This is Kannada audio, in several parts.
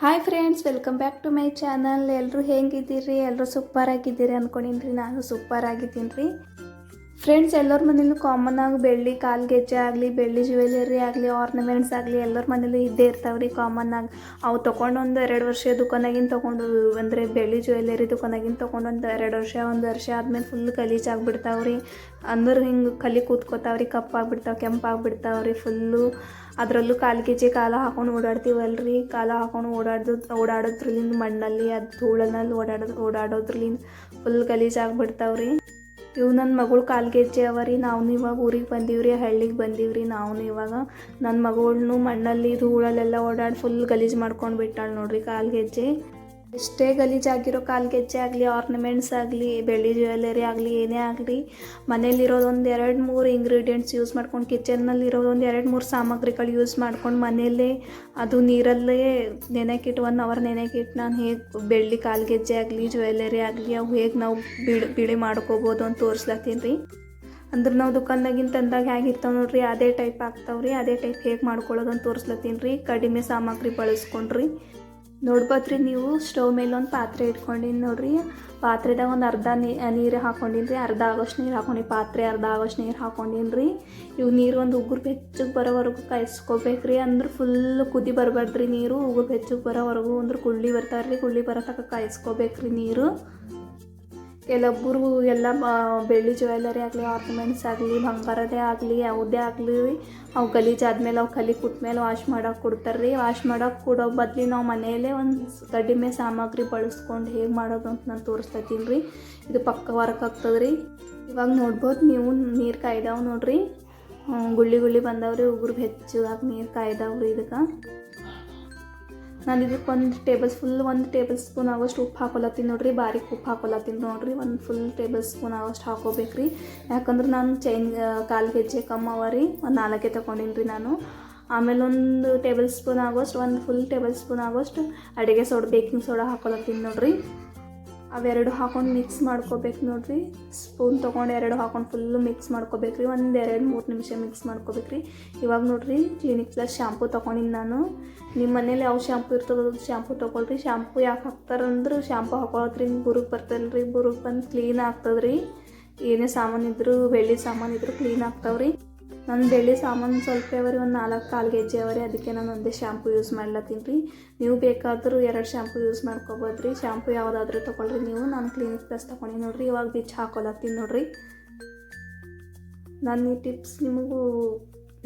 Hi friends welcome back to my channel ಎಲ್ಲರೂ ಹೆಂಗಿದ್ದೀರಿ? ಎಲ್ಲರೂ ಸೂಪರ್ ಆಗಿದ್ದೀರಿ ಅಂದ್ಕೊಂಡಿನಿ ನಾನು ಸೂಪರ್ ಆಗಿದ್ದೀನಿ ರೀ ಫ್ರೆಂಡ್ಸ್ ಎಲ್ಲರ ಮನೇಲೂ ಕಾಮನ್ ಆಗಿ ಬೆಳ್ಳಿ, ಕಾಲು ಗೆಜ್ಜೆ ಆಗಲಿ, ಬೆಳ್ಳಿ ಜ್ಯುವೆಲರಿ ಆಗಲಿ ಆರ್ನಮೆಂಟ್ಸ್ ಆಗಲಿ ಎಲ್ಲರ ಮನೇಲೂ ಇದ್ದೇ ಇರ್ತಾವೆ ರೀ ಕಾಮನ್ ಆಗಿ. ಅವು ತೊಗೊಂಡು ಒಂದು ಎರಡು ವರ್ಷ ದುಕಾನಾಗಿನ ತೊಗೊಂಡು, ಅಂದರೆ ಬೆಳ್ಳಿ ಜ್ಯುವೆಲರಿ ದುಕಾನಾಗಿನ ತೊಗೊಂಡು ಒಂದು ಎರಡು ವರ್ಷ, ಒಂದು ವರ್ಷ ಆದಮೇಲೆ ಫುಲ್ ಗಲೀಜಾಗ್ಬಿಡ್ತಾವೆ ರೀ ಅಂದ್ರೆ ಹಿಂಗೆ ಕಲಿ ಕೂತ್ಕೋತಾವೆ ರೀ ಕಪ್ಪಾಗ್ಬಿಡ್ತಾವೆ ಕೆಂಪಾಗ್ಬಿಡ್ತಾವೆ ರೀ ಫುಲ್ಲು ಅದರಲ್ಲೂ ಕಾಲು ಕೆಜಿ ಕಾಲ ಹಾಕೊಂಡು ಓಡಾಡ್ತೀವಲ್ರಿ. ಕಾಲ ಹಾಕೊಂಡು ಓಡಾಡ್ದು, ಓಡಾಡೋದ್ರಲ್ಲಿಂದ ಮಣ್ಣಲ್ಲಿ, ಅದು ಧೂಳನಲ್ಲಿ ಓಡಾಡೋದು, ಓಡಾಡೋದ್ರಲ್ಲಿಂದ ಫುಲ್ ಗಲೀಜಾಗ್ಬಿಡ್ತಾವೆ ರೀ ಇವು ನನ್ನ ಮಗಳು ಕಾಲ್ಗೆಜ್ಜೆ ಅವ ರೀ ನಾವು ಇವಾಗ ಊರಿಗೆ ಬಂದೀವ್ರಿ, ಹಳ್ಳಿಗೆ ಬಂದೀವ್ರಿ, ನಾವು ಇವಾಗ ನನ್ನ ಮಗಳನ್ನೂ ಮಣ್ಣಲ್ಲಿ ಧೂಳಲ್ಲೆಲ್ಲ ಓಡಾಡಿ ಫುಲ್ ಗಲೀಜು ಮಾಡ್ಕೊಂಡು ಬಿಟ್ಟಾಳೆ ನೋಡ್ರಿ ಕಾಲು ಗೆಜ್ಜೆ ಎಷ್ಟೇ ಗಲೀಜಾಗಿರೋ ಕಾಲು ಗೆಜ್ಜೆ ಆಗಲಿ ಆರ್ನಮೆಂಟ್ಸ್ ಆಗಲಿ, ಬೆಳ್ಳಿ ಜ್ಯುವೆಲ್ಲರಿ ಆಗಲಿ, ಏನೇ ಆಗಲಿ ಮನೇಲಿರೋದೊಂದು ಎರಡು ಮೂರು ಇಂಗ್ರೀಡಿಯೆಂಟ್ಸ್ ಯೂಸ್ ಮಾಡ್ಕೊಂಡು ಕಿಚನ್ನಲ್ಲಿರೋದು ಒಂದು ಎರಡು ಮೂರು ಸಾಮಗ್ರಿಗಳು ಯೂಸ್ ಮಾಡ್ಕೊಂಡು ಮನೆಯಲ್ಲೇ ಅದು ನೀರಲ್ಲೇ ನೆನೆಕಿಟ್ಟು ಒನ್ ಅವರ್ ನೆನೆಕಿಟ್ಟು ನಾನು ಹೇಗೆ ಬೆಳ್ಳಿ ಕಾಲ್ಗೆಜ್ಜೆ ಆಗಲಿ ಜ್ಯುವೆಲರಿ ಆಗಲಿ, ಅವು ಹೇಗೆ ನಾವು ಬಿಳಿ ಬಿಳಿ ಮಾಡ್ಕೋಬೋದು ಅಂತ ತೋರಿಸ್ಲತ್ತೀನಿ. ರೀ ಅಂದ್ರೆ ನಾವು ದುಕಾನ್ದಾಗಿನ ತಂದಾಗ ಹೇಗಿರ್ತಾವೆ ನೋಡ್ರಿ, ಅದೇ ಟೈಪ್ ಆಗ್ತಾವ್ರಿ, ಅದೇ ಟೈಪ್ ಹೇಗೆ ಮಾಡ್ಕೊಳ್ಳೋದು ಅಂತ ತೋರಿಸ್ಲತ್ತೀನಿ ರೀ. ಕಡಿಮೆ ಸಾಮಗ್ರಿ ಬಳಸ್ಕೊಂಡ್ರಿ. ನೋಡ್ಬೋದ್ರಿ ನೀವು. ಸ್ಟೌವ್ ಮೇಲೆ ಒಂದು ಪಾತ್ರೆ ಇಟ್ಕೊಂಡಿನಿ ನೋಡ್ರಿ. ಪಾತ್ರೆದಾಗ ಒಂದು ಅರ್ಧ ನೀರು ಹಾಕೊಂಡಿನಿ ಅರ್ಧ ಆಗೋಷ್ಟು ನೀರು ಹಾಕೊಂಡು ಪಾತ್ರೆ ಅರ್ಧ ಆಗೋಷ್ಟು ನೀರು ಹಾಕೊಂಡಿನಿ ರೀ. ಇವು ನೀರು ಒಂದು ಉಗುರು ಬೆಚ್ಚಗೆ ಬರೋವರೆಗೂ ಕಾಯಿಸ್ಕೋಬೇಕು ರೀ. ಅಂದ್ರೆ ಫುಲ್ ಕುದಿ ಬರಬಾರ್ದ್ರಿ ನೀರು. ಉಗುರು ಬೆಚ್ಚಗೆ ಬರೋವರೆಗೂ ಅಂದ್ರೆ ಕುಳ್ಳಿ ರೀ. ಕುಳ್ಳಿ ಬರೋ ತನಕ ಕಾಯಿಸ್ಕೋಬೇಕು ರೀ ನೀರು. ಕೆಲವೊಬ್ಬರು ಎಲ್ಲ ಬೆಳ್ಳಿ ಜ್ಯುವೆಲರಿ ಆಗಲಿ ಆರ್ನಮೆಂಟ್ಸ್ ಆಗಲಿ, ಬಂಗಾರದೇ ಆಗಲಿ, ಯಾವುದೇ ಆಗಲಿ, ಅವು ಆದಮೇಲೆ ಅವು ಕಲಿ ಕುಟ್ಮೇಲೆ ವಾಶ್ ಮಾಡೋಕೆ ಕೊಡ್ತಾರೆ ರೀ ವಾಶ್ ಮಾಡೋಕೆ ಕೊಡೋ ಬದಲಿ ನಾವು ಮನೆಯಲ್ಲೇ ಒಂದು ಕಡಿಮೆ ಸಾಮಗ್ರಿ ಬಳಸ್ಕೊಂಡು ಹೇಗೆ ಮಾಡೋದು ಅಂತ ನಾನು ತೋರಿಸ್ತೀನಿ ರೀ. ಇದು ಪಕ್ಕ ವರ್ಕ್ ಆಗ್ತದೆ ರೀ ಇವಾಗ ನೋಡ್ಬೋದು ನೀವು ನೀರು ಕಾಯ್ದಾವೆ ನೋಡ್ರಿ. ಗುಳ್ಳಿ ಗುಳ್ಳಿ ಬಂದವ್ರಿ, ಉಗುರು ಹೆಚ್ಚಾಗಿ ನೀರು ಕಾಯ್ದಾವ್ರಿ ಇದಕ್ಕೆ. ನಾನು ಇದಕ್ಕೆ ಒಂದು ಟೇಬಲ್ ಫುಲ್ ಒಂದು ಟೇಬಲ್ ಸ್ಪೂನ್ ಆಗೋಷ್ಟು ಉಪ್ಪು ಹಾಕೊಲತ್ತೀನಿ ನೋಡ್ರಿ. ಬಾರಿಕ್ ಉಪ್ಪು ಹಾಕೊಲತ್ತೀನಿ ನೋಡ್ರಿ. ಒಂದು ಫುಲ್ ಟೇಬಲ್ ಸ್ಪೂನ್ ಆಗೋಷ್ಟು ಹಾಕೋಬೇಕು ರೀ ಯಾಕಂದ್ರೆ ನಾನು ಚೈನ್ ಕಾಲು ಗೆಜ್ಜೆ ಕಮ್ಮಿ ಅವ ರೀ. ಒಂದು ನಾಲ್ಕೇ ತೊಗೊಂಡಿನಿ ರೀ ನಾನು. ಆಮೇಲೆ ಒಂದು ಟೇಬಲ್ ಸ್ಪೂನ್ ಆಗೋಷ್ಟು, ಒಂದು ಫುಲ್ ಟೇಬಲ್ ಸ್ಪೂನ್ ಆಗೋಷ್ಟು ಅಡುಗೆ ಸೋಡ, ಬೇಕಿಂಗ್ ಸೋಡಾ ಹಾಕೊಲತ್ತೀನಿ ನೋಡ್ರಿ. ಅವೆರಡು ಹಾಕೊಂಡು ಮಿಕ್ಸ್ ಮಾಡ್ಕೋಬೇಕು ನೋಡ್ರಿ. ಸ್ಪೂನ್ ತೊಗೊಂಡು ಎರಡು ಹಾಕೊಂಡು ಫುಲ್ಲು ಮಿಕ್ಸ್ ಮಾಡ್ಕೋಬೇಕ್ರಿ. ಒಂದು ಎರಡು ಮೂರು ನಿಮಿಷ ಮಿಕ್ಸ್ ಮಾಡ್ಕೋಬೇಕ್ರಿ. ಇವಾಗ ನೋಡ್ರಿ ಕ್ಲಿನಿಕ್ ಪ್ಲಸ್ ಶ್ಯಾಂಪು ತೊಗೊಂಡಿನಿ ನಾನು. ನಿಮ್ಮ ಮನೇಲಿ ಯಾವ ಶ್ಯಾಂಪು ಇರ್ತದೆ ಅದು ಶಾಂಪೂ ತೊಗೊಳ್ರಿ. ಶ್ಯಾಂಪು ಯಾಕೆ ಹಾಕ್ತಾರಂದ್ರೆ ಶ್ಯಾಂಪು ಹಾಕೊಳ್ಳೋದ್ರಿ ಬುರುಗ್ ಬರ್ತಲ್ಲ ರೀ ಬುರುಗ್ ಬಂದು ಕ್ಲೀನ್ ಆಗ್ತದ್ರಿ. ಏನೇ ಸಾಮಾನು ಇದ್ದರೂ ಬೆಳ್ಳಿ ಸಾಮಾನು ಇದ್ದರೂ ಕ್ಲೀನ್ ಆಗ್ತಾವ್ರಿ. ನನ್ನ ಬೆಳ್ಳಿ ಸಾಮಾನು ಸ್ವಲ್ಪ ಅವರಿ ಒಂದು ನಾಲ್ಕು ಕಾಲು ಕೆ ಜಿ ಅವರಿ, ಅದಕ್ಕೆ ನಾನು ಒಂದೇ ಶ್ಯಾಂಪು ಯೂಸ್ ಮಾಡ್ಲತ್ತೀನಿ. ರೀ ನೀವು ಬೇಕಾದರೂ ಎರಡು ಶ್ಯಾಂಪು ಯೂಸ್ ಮಾಡ್ಕೋಬೋದು ರೀ. ಶ್ಯಾಂಪು ಯಾವುದಾದ್ರೂ ತೊಗೊಳ್ರಿ. ನೀವು ನಾನು ಕ್ಲಿನಿಕ್ ಪ್ಲಸ್ ತೊಗೊಂಡು ನೋಡ್ರಿ. ಇವಾಗ ಬಿಚ್ಚು ಹಾಕೊಲತ್ತೀನಿ ನೋಡ್ರಿ. ನನ್ನ ಈ ಟಿಪ್ಸ್ ನಿಮಗೂ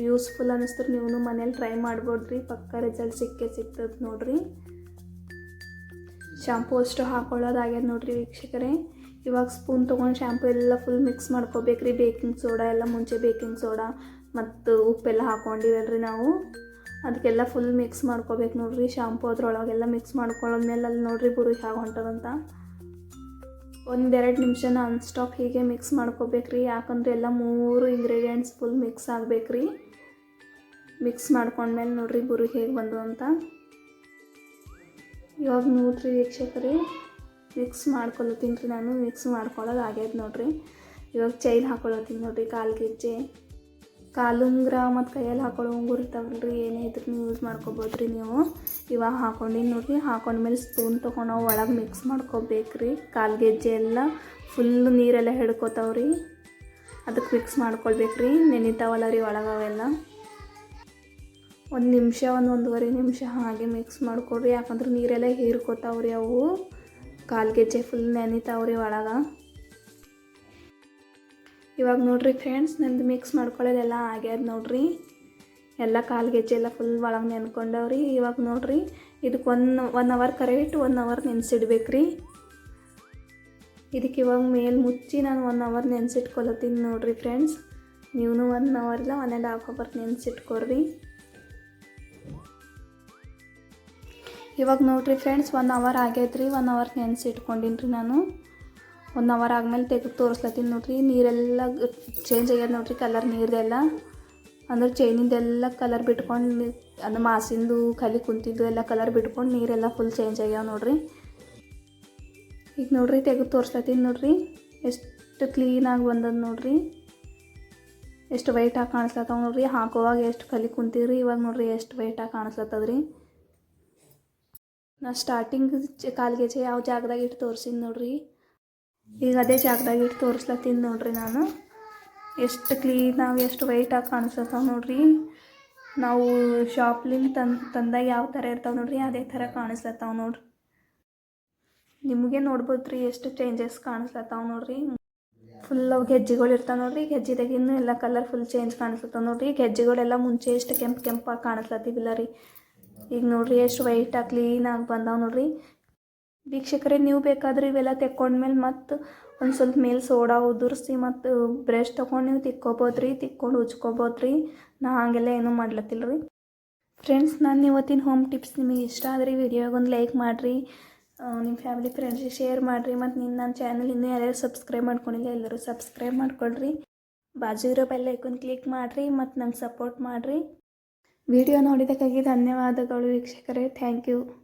ಯೂಸ್ಫುಲ್ ಅನ್ನಿಸ್ತಾರೆ ನೀವು ಮನೇಲಿ ಟ್ರೈ ಮಾಡ್ಬೋದ್ರಿ ಪಕ್ಕ ರಿಸಲ್ಟ್ ಸಿಕ್ಕೇ ಸಿಗ್ತದೆ ನೋಡ್ರಿ. ಶಾಂಪೂ ಅಷ್ಟು ಹಾಕೊಳ್ಳೋದಾಗ್ಯದ ನೋಡ್ರಿ ವೀಕ್ಷಕರೇ. ಇವಾಗ ಸ್ಪೂನ್ ತೊಗೊಂಡು ಶ್ಯಾಂಪು ಎಲ್ಲ ಫುಲ್ ಮಿಕ್ಸ್ ಮಾಡ್ಕೋಬೇಕ್ರಿ. ಬೇಕಿಂಗ್ ಸೋಡಾ ಎಲ್ಲ ಮುಂಚೆ ಬೇಕಿಂಗ್ ಸೋಡಾ ಮತ್ತು ಉಪ್ಪೆಲ್ಲ ಹಾಕೊಂಡಿರಲ್ರಿ ನಾವು. ಅದಕ್ಕೆಲ್ಲ ಫುಲ್ ಮಿಕ್ಸ್ ಮಾಡ್ಕೋಬೇಕು ನೋಡ್ರಿ. ಶ್ಯಾಂಪು ಅದ್ರೊಳಗೆಲ್ಲ ಮಿಕ್ಸ್ ಮಾಡ್ಕೊಳ್ಳೋದ್ಮೇಲೆ ಅಲ್ಲಿ ನೋಡ್ರಿ ಬುರುಗಿ ಹಾಗೆ ಹೊಂಟದಂತ. ಒಂದೆರಡು ನಿಮಿಷ ನಾನ್ ಸ್ಟಾಪ್ ಹೀಗೆ ಮಿಕ್ಸ್ ಮಾಡ್ಕೋಬೇಕ್ರಿ. ಯಾಕಂದ್ರೆ ಎಲ್ಲ ಮೂರು ಇಂಗ್ರೀಡಿಯೆಂಟ್ಸ್ ಫುಲ್ ಮಿಕ್ಸ್ ಆಗಬೇಕ್ರಿ. ಮಿಕ್ಸ್ ಮಾಡ್ಕೊಂಡ್ಮೇಲೆ ನೋಡ್ರಿ ಬುರು ಹೇಗೆ ಬಂದು ಅಂತ ಇವಾಗ ನೋಡ್ರಿ ವೀಕ್ಷಕರೇ. ಮಿಕ್ಸ್ ಮಾಡ್ಕೊಳತ್ತೀನಿ ರೀ ನಾನು, ಮಿಕ್ಸ್ ಮಾಡ್ಕೊಳ್ಳೋದು ಆಗ್ಯದ ನೋಡ್ರಿ. ಇವಾಗ ಚೈನ್ ಹಾಕೊಳ್ಳತ್ತೀನಿ ನೋಡ್ರಿ, ಕಾಲು ಗೆಜ್ಜೆ. ಕಾಲುಂಗ್ರ ಮತ್ತು ಕೈಯಲ್ಲಿ ಹಾಕೊಳ್ಳೋ ಉಂಗುರ ಇರ್ತಾವಲ್ಲ ರೀ ಏನೇ ಇದ್ರೂ ಯೂಸ್ ಮಾಡ್ಕೊಬೋದು ರೀ ನೀವು. ಇವಾಗ ಹಾಕೊಂಡಿನಿ ನೋಡ್ರಿ, ಹಾಕೊಂಡ್ಮೇಲೆ ಸ್ಪೂನ್ ತೊಗೊಂಡು ಒಳಗೆ ಮಿಕ್ಸ್ ಮಾಡ್ಕೋಬೇಕು ರೀ ಕಾಲು ಗೆಜ್ಜೆ ಎಲ್ಲ ಫುಲ್ ನೀರೆಲ್ಲ ಹಿಡ್ಕೋತಾವ್ರಿ. ಅದಕ್ಕೆ ಮಿಕ್ಸ್ ಮಾಡ್ಕೊಳ್ಬೇಕು ರೀ ನೆನಿತಾವಲ್ಲ ರೀ ಒಳಗೆ ಅವೆಲ್ಲ. ಒಂದು ನಿಮಿಷ, ಒಂದು ಒಂದೂವರೆ ನಿಮಿಷ ಹಾಗೆ ಮಿಕ್ಸ್ ಮಾಡ್ಕೊಡ್ರಿ, ಯಾಕಂದ್ರೆ ನೀರೆಲ್ಲ ಹೀರ್ಕೋತಾವ್ರಿ ಅವು. ಕಾಲು ಗೆಜ್ಜೆ ಫುಲ್ ನೆನಿತಾವ್ರಿ ಒಳಗೆ. ಇವಾಗ ನೋಡ್ರಿ ಫ್ರೆಂಡ್ಸ್ ನಂದು ಮಿಕ್ಸ್ ಮಾಡ್ಕೊಳ್ಳೋದೆಲ್ಲ ಆಗ್ಯದ ನೋಡ್ರಿ. ಎಲ್ಲ ಕಾಲು ಗೆಜ್ಜೆ ಎಲ್ಲ ಫುಲ್ ಒಳಗೆ ನೆನ್ಕೊಂಡವ್ರಿ. ಇವಾಗ ನೋಡ್ರಿ ಇದಕ್ಕೆ one one hour correct one hour ನೆನೆಸಿಡ್ಬೇಕ್ರಿ. ಇದಕ್ಕೆ ಇವಾಗ ಮೇಲೆ ಮುಚ್ಚಿ ನಾನು ಒನ್ ಅವರ್ ನೆನೆಸಿಟ್ಕೊಳತ್ತೀನಿ ನೋಡ್ರಿ ಫ್ರೆಂಡ್ಸ್ ನೀವು ಒನ್ ಅವರ್ ಇಲ್ಲ ಒನ್ ಆ್ಯಂಡ್ ಹಾಫ್ ಅವರ್ ನೆನೆಸಿಟ್ಕೊಡ್ರಿ. ಇವಾಗ ನೋಡ್ರಿ ಫ್ರೆಂಡ್ಸ್ ಒನ್ ಅವರ್ ಆಗೈತ್ರಿ ಒನ್ ಅವರ್ ನೆನೆಸಿಟ್ಕೊಂಡಿನಿ ರೀ ನಾನು. ಒನ್ ಅವರ್ ಆದಮೇಲೆ ತೆಗೆದು ತೋರಿಸ್ಲತ್ತೀನಿ ನೋಡ್ರಿ, ನೀರೆಲ್ಲ ಚೇಂಜ್ ಆಗ್ಯದ ನೋಡ್ರಿ ಕಲರ್ ನೀರ್ದೆಲ್ಲ. ಅಂದ್ರೆ ಚೈನಿಂದೆಲ್ಲ ಕಲರ್ ಬಿಟ್ಕೊಂಡು ಅದು ಮಾಸಿಂದು ಖಾಲಿ ಕುಂತಿದ್ದು ಎಲ್ಲ ಕಲರ್ ಬಿಟ್ಕೊಂಡು ನೀರೆಲ್ಲ ಫುಲ್ ಚೇಂಜ್ ಆಗ್ಯಾವ ನೋಡ್ರಿ. ಈಗ ನೋಡ್ರಿ ತೆಗೆದು ತೋರಿಸ್ಲತ್ತೀನಿ ನೋಡ್ರಿ, ಎಷ್ಟು ಕ್ಲೀನಾಗಿ ಬಂದದ ನೋಡ್ರಿ. ಎಷ್ಟು ವೈಟಾಗಿ ಕಾಣಿಸ್ಲತ್ತವ ನೋಡ್ರಿ, ಹಾಕುವಾಗ ಎಷ್ಟು ಕಲಿ ಕುಂತೀರಿ, ಇವಾಗ ನೋಡ್ರಿ ಎಷ್ಟು ವೈಟಾಗಿ ಕಾಣಿಸ್ಲತ್ತದ್ರಿ. ನಾ ಸ್ಟಾರ್ಟಿಂಗ್ ಕಾಲು ಗೆಜೆ ಯಾವ ಜಾಗದಾಗ ಇಟ್ಟು ತೋರ್ಸಿದ್ದು ನೋಡ್ರಿ. ಈಗ ಅದೇ ಜಾಗದಾಗ ಇಟ್ಟು ತೋರಿಸ್ಲತ್ತೀನಿ ನೋಡ್ರಿ ನಾನು. ಎಷ್ಟು ಕ್ಲೀನಾಗಿ ಎಷ್ಟು ವೈಟಾಗಿ ಕಾಣಿಸ್ತಾವ ನೋಡ್ರಿ. ನಾವು ಶಾಪ್ಲಿಂದ ತಂದು, ತಂದಾಗ ಯಾವ ಥರ ಇರ್ತಾವೆ ನೋಡ್ರಿ, ಅದೇ ಥರ ಕಾಣಿಸ್ಲತ್ತಾವ ನೋಡ್ರಿ. ನಿಮಗೆ ನೋಡ್ಬೋದು ರೀ ಎಷ್ಟು ಚೇಂಜಸ್ ಕಾಣಿಸ್ಲತ್ತಾವ ನೋಡ್ರಿ. ಫುಲ್ ಅವು ಗೆಜ್ಜೆಗಳು ಇರ್ತಾವೆ ನೋಡ್ರಿ ಗೆಜ್ಜೆದಾಗಿನ್ನೂ ಎಲ್ಲ ಕಲರ್ ಫುಲ್ ಚೇಂಜ್ ಕಾಣಿಸ್ಲತ್ತಾವ ನೋಡ್ರಿ. ಗೆಜ್ಜೆಗಳೆಲ್ಲ ಮುಂಚೆ ಎಷ್ಟು ಕೆಂಪು ಕೆಂಪಾಗಿ ಕಾಣಿಸ್ಲತ್ತೀವಿಲ್ಲ ರೀ. ಈಗ ನೋಡ್ರಿ ಎಷ್ಟು ವೈಟಾಗಿ ಕ್ಲೀನಾಗಿ ಬಂದಾವ ನೋಡ್ರಿ. ವೀಕ್ಷಕರೇ, ನೀವು ಬೇಕಾದ್ರೆ ಇವೆಲ್ಲ ತೆಕ್ಕೊಂಡ್ಮೇಲೆ ಮತ್ತು ಒಂದು ಸ್ವಲ್ಪ ಮೇಲೆ ಸೋಡಾ ಉದುರಿಸಿ ಮತ್ತು ಬ್ರಷ್ ತೊಗೊಂಡು ನೀವು ತಿಕ್ಕೋಬೋದು ರೀ ತಿಕ್ಕೊಂಡು ಉಜ್ಕೋಬೋದು ರೀ ನಾ ಹಾಗೆಲ್ಲ ಏನೂ ಮಾಡ್ಲತ್ತಿಲ್ಲ ರೀ ಫ್ರೆಂಡ್ಸ್ ನಾನು ಇವತ್ತಿನ ಹೋಮ್ ಟಿಪ್ಸ್ ನಿಮಗೆ ಇಷ್ಟ ಆದರೆ ವಿಡಿಯೋಗೆ ಒಂದು ಲೈಕ್ ಮಾಡಿರಿ. ನಿಮ್ಮ ಫ್ಯಾಮಿಲಿ ಫ್ರೆಂಡ್ಸಿಗೆ ಶೇರ್ ಮಾಡಿರಿ. ಮತ್ತು ನಿನ್ನ ನನ್ನ ಚಾನಲ್ ಇನ್ನೂ ಯಾರ್ಯಾರು ಸಬ್ಸ್ಕ್ರೈಬ್ ಮಾಡ್ಕೊಂಡಿಲ್ಲ ಎಲ್ಲರೂ ಸಬ್ಸ್ಕ್ರೈಬ್ ಮಾಡ್ಕೊಳ್ರಿ. ಬಾಜು ಇರೋ ಬೆಲ್ಲೈಕನ್ ಕ್ಲಿಕ್ ಮಾಡಿರಿ. ಮತ್ತು ನಂಗೆ ಸಪೋರ್ಟ್ ಮಾಡಿರಿ. ವಿಡಿಯೋ ನೋಡಿದ್ದಕ್ಕಾಗಿ ಧನ್ಯವಾದಗಳು ವೀಕ್ಷಕರೇ. Thank you.